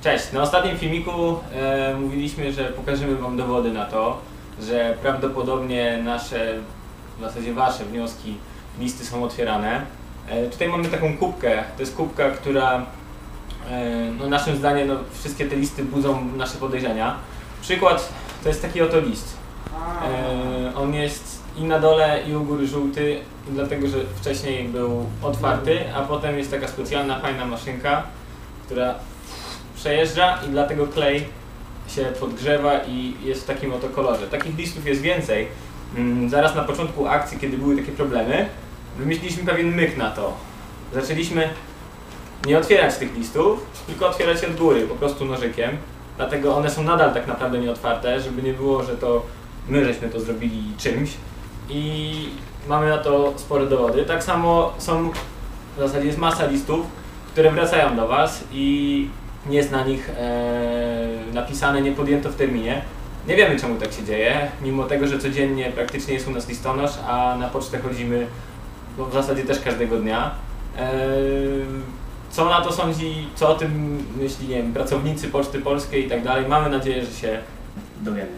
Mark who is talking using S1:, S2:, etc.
S1: Cześć, na ostatnim filmiku e, mówiliśmy, że pokażemy Wam dowody na to, że prawdopodobnie nasze, w zasadzie Wasze wnioski, listy są otwierane. E, tutaj mamy taką kubkę, to jest kubka, która e, no, naszym zdaniem no, wszystkie te listy budzą nasze podejrzenia. Przykład to jest taki oto list. E, on jest i na dole i u góry żółty, dlatego że wcześniej był otwarty, a potem jest taka specjalna, fajna maszynka, która przejeżdża i dlatego klej się podgrzewa i jest w takim oto kolorze. Takich listów jest więcej. Mm, Zaraz na początku akcji, kiedy były takie problemy, wymyśliliśmy pewien myk na to. Zaczęliśmy nie otwierać tych listów, tylko otwierać je od góry, po prostu nożykiem. Dlatego one są nadal tak naprawdę nieotwarte, żeby nie było, że to my żeśmy to zrobili czymś. I mamy na to spore dowody. Tak samo są, w zasadzie jest masa listów, które wracają do Was i nie jest na nich e, napisane, nie podjęto w terminie. Nie wiemy czemu tak się dzieje, mimo tego, że codziennie praktycznie jest u nas listonosz, a na pocztę chodzimy no, w zasadzie też każdego dnia. E, co na to sądzi, co o tym myśli, nie wiem, pracownicy Poczty Polskiej i tak dalej. Mamy nadzieję, że się dowiemy.